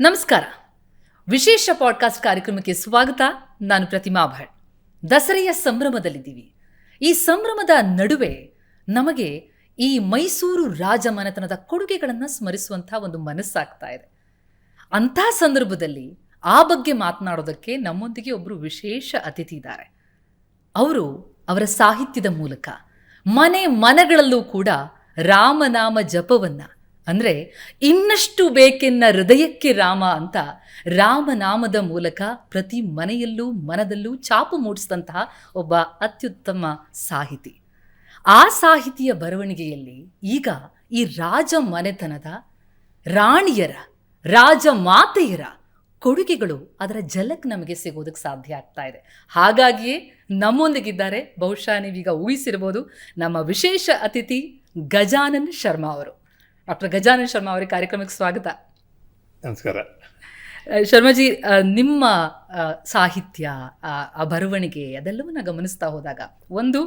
ನಮಸ್ಕಾರ. ವಿಶೇಷ ಪಾಡ್ಕಾಸ್ಟ್ ಕಾರ್ಯಕ್ರಮಕ್ಕೆ ಸ್ವಾಗತ. ನಾನು ಪ್ರತಿಮಾ ಭಟ್. ದಸರೆಯ ಸಂಭ್ರಮದಲ್ಲಿದ್ದೀವಿ. ಈ ಸಂಭ್ರಮದ ನಡುವೆ ನಮಗೆ ಈ ಮೈಸೂರು ರಾಜಮನೆತನದ ಕೊಡುಗೆಗಳನ್ನು ಸ್ಮರಿಸುವಂಥ ಒಂದು ಮನಸ್ಸಾಗ್ತಾ ಇದೆ. ಅಂಥ ಸಂದರ್ಭದಲ್ಲಿ ಆ ಬಗ್ಗೆ ಮಾತನಾಡೋದಕ್ಕೆ ನಮ್ಮೊಂದಿಗೆ ಒಬ್ಬರು ವಿಶೇಷ ಅತಿಥಿ ಇದ್ದಾರೆ ಅವರು ಅವರ ಸಾಹಿತ್ಯದ ಮೂಲಕ ಮನೆ ಮನಗಳಲ್ಲೂ ಕೂಡ ರಾಮನಾಮ ಜಪವನ್ನ ಅಂದರೆ ಇನ್ನಷ್ಟು ಬೇಕೆನ್ನ ಹೃದಯಕ್ಕೆ ರಾಮ ಅಂತ ರಾಮನಾಮದ ಮೂಲಕ ಪ್ರತಿ ಮನೆಯಲ್ಲೂ ಮನದಲ್ಲೂ ಚಾಪು ಮೂಡಿಸಿದಂತಹ ಒಬ್ಬ ಅತ್ಯುತ್ತಮ ಸಾಹಿತಿ. ಆ ಸಾಹಿತಿಯ ಬರವಣಿಗೆಯಲ್ಲಿ ಈಗ ಈ ರಾಜ ಮನೆತನದ ರಾಣಿಯರ, ರಾಜ ಮಾತೆಯರ ಕೊಡುಗೆಗಳು ಅದರ ಜಲಕ್ಕೆ ನಮಗೆ ಸಿಗೋದಕ್ಕೆ ಸಾಧ್ಯ ಆಗ್ತಾ ಇದೆ. ಹಾಗಾಗಿಯೇ ನಮ್ಮೊಂದಿಗಿದ್ದಾರೆ, ಬಹುಶಃ ನೀವೀಗ ಊಹಿಸಿರ್ಬೋದು, ನಮ್ಮ ವಿಶೇಷ ಅತಿಥಿ ಗಜಾನನ್ ಶರ್ಮಾ ಅವರು. ಡಾಕ್ಟರ್ ಗಜಾನನ್ ಶರ್ಮಾ ಅವರಿಗೆ ಕಾರ್ಯಕ್ರಮಕ್ಕೆ ಸ್ವಾಗತ. ನಮಸ್ಕಾರ. ಶರ್ಮಾಜಿ ನಿಮ್ಮ ಸಾಹಿತ್ಯ ಆ ಬರವಣಿಗೆ ಅದೆಲ್ಲವನ್ನ ಗಮನಿಸ್ತಾ ಹೋದಾಗ ಒಂದು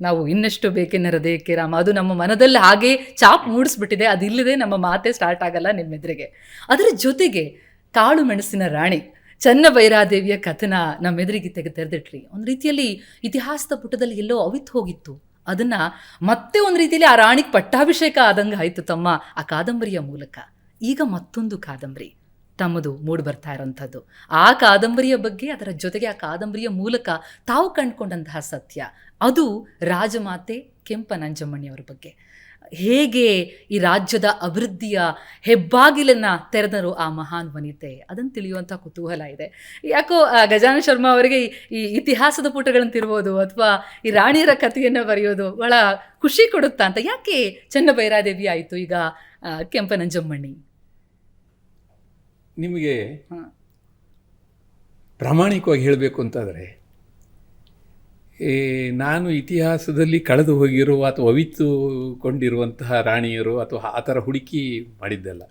ನಾವು ಇನ್ನಷ್ಟು ಬೇಕೇನ ಹೃದಯಕ್ಕೆ ರಾಮ ಅದು ನಮ್ಮ ಮನದಲ್ಲಿ ಹಾಗೆ ಚಾಪ್ ಮೂಡಿಸ್ಬಿಟ್ಟಿದೆ ಅದಿಲ್ಲದೆ ನಮ್ಮ ಮಾತೆ ಸ್ಟಾರ್ಟ್ ಆಗಲ್ಲ ನಿಮ್ಮೆದುರಿಗೆ ಅದರ ಜೊತೆಗೆ ಕಾಳು ಮೆಣಸಿನ ರಾಣಿ ಚನ್ನ ಭೈರಾದೇವಿಯ ಕಥನ ನಮ್ಮೆದುರಿಗೆ ತೆಗೆ ತೆರೆದಿಟ್ರಿ. ಒಂದು ರೀತಿಯಲ್ಲಿ ಇತಿಹಾಸದ ಪುಟದಲ್ಲಿ ಎಲ್ಲೋ ಅವಿತ್ ಹೋಗಿತ್ತು. ಅದನ್ನ ಮತ್ತೆ ಒಂದು ರೀತಿಯಲ್ಲಿ ಆ ರಾಣಿಗೆ ಪಟ್ಟಾಭಿಷೇಕ ಆದಂಗೆ ಆಯಿತು ತಮ್ಮ ಆ ಕಾದಂಬರಿಯ ಮೂಲಕ. ಈಗ ಮತ್ತೊಂದು ಕಾದಂಬರಿ ತಮ್ಮದು ಮೂಡ್ ಬರ್ತಾ ಇರೋಂಥದ್ದು. ಆ ಕಾದಂಬರಿಯ ಬಗ್ಗೆ ಅದರ ಜೊತೆಗೆ ಆ ಕಾದಂಬರಿಯ ಮೂಲಕ ತಾವು ಕಂಡುಕೊಂಡಂತಹ ಸತ್ಯ. ಅದು ರಾಜಮಾತೆ ಕೆಂಪ ನಂಜಮ್ಮಣಿಯವರ ಬಗ್ಗೆ. ಹೇಗೆ ಈ ರಾಜ್ಯದ ಅಭಿವೃದ್ಧಿಯ ಹೆಬ್ಬಾಗಿಲನ್ನು ತೆರೆದರು ಆ ಮಹಾನ್ ವನಿತೆ? ಅದನ್ನು ತಿಳಿಯುವಂಥ ಕುತೂಹಲ ಇದೆ. ಯಾಕೋ ಗಜಾನ ಶರ್ಮಾ ಅವರಿಗೆ ಈ- ಇತಿಹಾಸದ ಪುಟಗಳನ್ನು ತಿರ್ಬೋದು ಅಥವಾ ಈ ರಾಣಿಯರ ಕಥೆಯನ್ನು ಬರೆಯೋದು ಬಹಳ ಖುಷಿ ಕೊಡುತ್ತಾ ಅಂತ. ಯಾಕೆ ಚೆನ್ನ ಭೈರಾದೇವಿ ಆಯಿತು ಈಗ ಕೆಂಪನಂಜಮ್ಮಣ್ಣಿ ನಿಮಗೆ. ಪ್ರಾಮಾಣಿಕವಾಗಿ ಹೇಳಬೇಕು ಅಂತಾದರೆ ನಾನು ಇತಿಹಾಸದಲ್ಲಿ ಕಳೆದು ಹೋಗಿರುವ ಅಥವಾ ಅವಿತುಕೊಂಡಿರುವಂತಹ ರಾಣಿಯರು ಅಥವಾ ಆ ಥರ ಹುಡುಕಿ ಮಾಡಿದ್ದಲ್ಲ.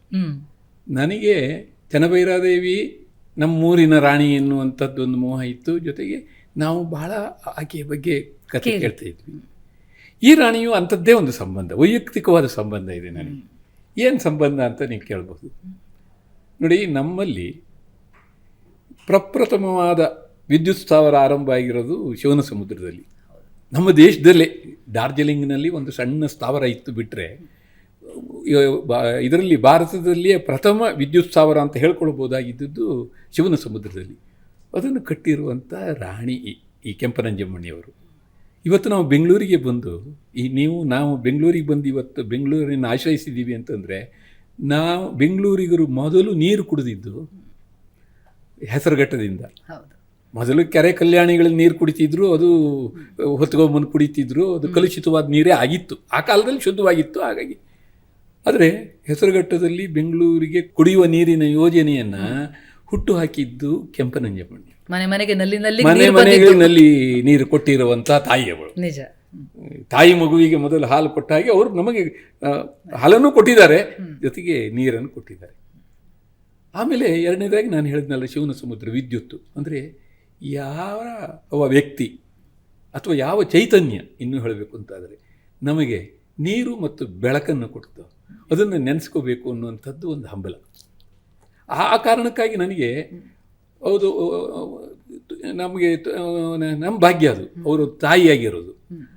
ನನಗೆ ಚನ್ನಭೈರಾದೇವಿ ನಮ್ಮೂರಿನ ರಾಣಿ ಎನ್ನುವಂಥದ್ದೊಂದು ಮೋಹ ಇತ್ತು. ಜೊತೆಗೆ ನಾವು ಬಹಳ ಆಕೆಯ ಬಗ್ಗೆ ಕಥೆ ಕೇಳಿ. ಕೇಳ್ತಾ ಇದ್ವಿ. ಈ ರಾಣಿಯು ಅಂಥದ್ದೇ ಒಂದು ಸಂಬಂಧ ವೈಯಕ್ತಿಕವಾದ ಸಂಬಂಧ ಇದೆ ನನಗೆ. ಏನು ಸಂಬಂಧ ಅಂತ ನೀವು ಕೇಳಬಹುದು? ನೋಡಿ ನಮ್ಮಲ್ಲಿ ಪ್ರಪ್ರಥಮವಾದ ವಿದ್ಯುತ್ ಸ್ಥಾವರ ಆರಂಭ ಆಗಿರೋದು ಶಿವನ ಸಮುದ್ರದಲ್ಲಿ. ನಮ್ಮ ದೇಶದಲ್ಲೇ ಡಾರ್ಜಿಲಿಂಗ್ನಲ್ಲಿ ಒಂದು ಸಣ್ಣ ಸ್ಥಾವರ ಇತ್ತು ಬಿಟ್ಟರೆ ಇದರಲ್ಲಿ ಭಾರತದಲ್ಲಿಯೇ ಪ್ರಥಮ ವಿದ್ಯುತ್ ಸ್ಥಾವರ ಅಂತ ಹೇಳ್ಕೊಳ್ಬೋದಾಗಿದ್ದದ್ದು ಶಿವನ ಸಮುದ್ರದಲ್ಲಿ. ಅದನ್ನು ಕಟ್ಟಿರುವಂಥ ರಾಣಿ ಈ- ಕೆಂಪನಂಜಮ್ಮಣಿಯವರು ಇವತ್ತು ನಾವು ಬೆಂಗಳೂರಿಗೆ ಬಂದು, ಈ ನೀವು, ನಾವು ಬೆಂಗಳೂರಿಗೆ ಬಂದು ಇವತ್ತು ಬೆಂಗಳೂರಿನ ಆಶ್ರಯಿಸಿದ್ದೀವಿ ಅಂತಂದರೆ, ನಾವು ಬೆಂಗಳೂರಿಗರು ಮೊದಲು ನೀರು ಕುಡಿದಿದ್ದು ಹೆಸರುಘಟ್ಟದಿಂದ. ಹೌದು. ಮೊದಲು ಕೆರೆ ಕಲ್ಯಾಣಿಗಳಲ್ಲಿ ನೀರು ಕುಡಿತಿದ್ರು ಅದು ಹೊತ್ಕೊಂಬಂದು ಕುಡಿತಿದ್ರು ಅದು ಕಲುಷಿತವಾದ ನೀರೇ ಆಗಿತ್ತು. ಆ ಕಾಲದಲ್ಲಿ ಶುದ್ಧವಾಗಿತ್ತು ಹಾಗಾಗಿ. ಆದರೆ ಹೆಸರುಘಟ್ಟದಲ್ಲಿ ಬೆಂಗಳೂರಿಗೆ ಕುಡಿಯುವ ನೀರಿನ ಯೋಜನೆಯನ್ನು ಹುಟ್ಟು ಹಾಕಿದ್ದು ಕೆಂಪನಂಜಮ್ಮಣ್ಣಿ ಮನೆ ಮನೆಗೆ ನಲ್ಲಿ ಮನೆ. ಮನೆಗಳಲ್ಲಿ ನೀರು ಕೊಟ್ಟಿರುವಂತಹ ತಾಯಿಯವಳು ನಿಜ. ತಾಯಿ ಮಗುವಿಗೆ ಮೊದಲು ಹಾಲು ಕೊಟ್ಟ ಹಾಗೆ ಅವರು ನಮಗೆ ಹಾಲನ್ನು ಕೊಟ್ಟಿದ್ದಾರೆ. ಜೊತೆಗೆ ನೀರನ್ನು ಕೊಟ್ಟಿದ್ದಾರೆ. ಆಮೇಲೆ ಎರಡನೇದಾಗಿ ನಾನು ಹೇಳಿದ್ನಲ್ಲ ಶಿವನ ಸಮುದ್ರ ವಿದ್ಯುತ್ತು. ಅಂದರೆ ಯಾವ ಒಬ್ಬ ವ್ಯಕ್ತಿ ಅಥವಾ ಯಾವ ಚೈತನ್ಯ ಇನ್ನೂ ಹೇಳಬೇಕು ಅಂತಾದರೆ ನಮಗೆ ನೀರು ಮತ್ತು ಬೆಳಕನ್ನು ಕೊಡ್ತು. ಅದನ್ನು ನೆನೆಸ್ಕೋಬೇಕು ಅನ್ನುವಂಥದ್ದು ಒಂದು ಹಂಬಲ. ಆ ಕಾರಣಕ್ಕಾಗಿ ನನಗೆ ಹೌದು ನಮಗೆ ನಮ್ಮ ಭಾಗ್ಯ ಅದು. ಅವರು ತಾಯಿಯಾಗಿರೋದು.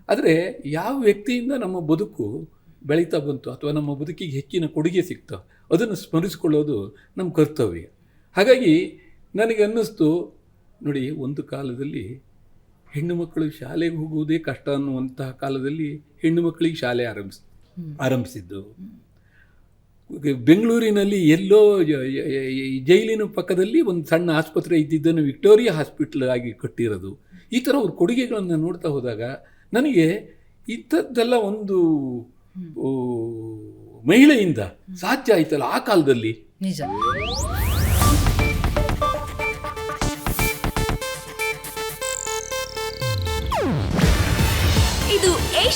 ಆದರೆ ಯಾವ ವ್ಯಕ್ತಿಯಿಂದ ನಮ್ಮ ಬದುಕು ಬೆಳೀತಾ ಬಂತು ಅಥವಾ ನಮ್ಮ ಬದುಕಿಗೆ ಹೆಚ್ಚಿನ ಕೊಡುಗೆ ಸಿಕ್ತೋ, ಅದನ್ನು ಸ್ಮರಿಸಿಕೊಳ್ಳೋದು ನಮ್ಮ ಕರ್ತವ್ಯ. ಹಾಗಾಗಿ ನನಗೆ ಅನ್ನಿಸ್ತು ನೋಡಿ ಒಂದು ಕಾಲದಲ್ಲಿ ಹೆಣ್ಣು ಮಕ್ಕಳು ಶಾಲೆಗೆ ಹೋಗುವುದೇ ಕಷ್ಟ ಅನ್ನುವಂತಹ ಕಾಲದಲ್ಲಿ ಹೆಣ್ಣು ಮಕ್ಕಳಿಗೆ ಶಾಲೆ ಆರಂಭಿಸ್ ಆರಂಭಿಸಿದ್ದು. ಬೆಂಗಳೂರಿನಲ್ಲಿ ಎಲ್ಲೋ ಜೈಲಿನ ಪಕ್ಕದಲ್ಲಿ ಒಂದು ಸಣ್ಣ ಆಸ್ಪತ್ರೆ ಇದ್ದಿದ್ದನ್ನು ವಿಕ್ಟೋರಿಯಾ ಹಾಸ್ಪಿಟ್ಲ್ ಆಗಿ ಕಟ್ಟಿರೋದು. ಈ ಥರ ಅವ್ರ ಕೊಡುಗೆಗಳನ್ನು ನೋಡ್ತಾ ಹೋದಾಗ ನನಗೆ ಇಂಥದ್ದೆಲ್ಲ ಒಂದು ಮಹಿಳೆಯಿಂದ ಸಾಧ್ಯ ಆಯ್ತಲ್ಲ ಆ ಕಾಲದಲ್ಲಿ? ನಿಜ.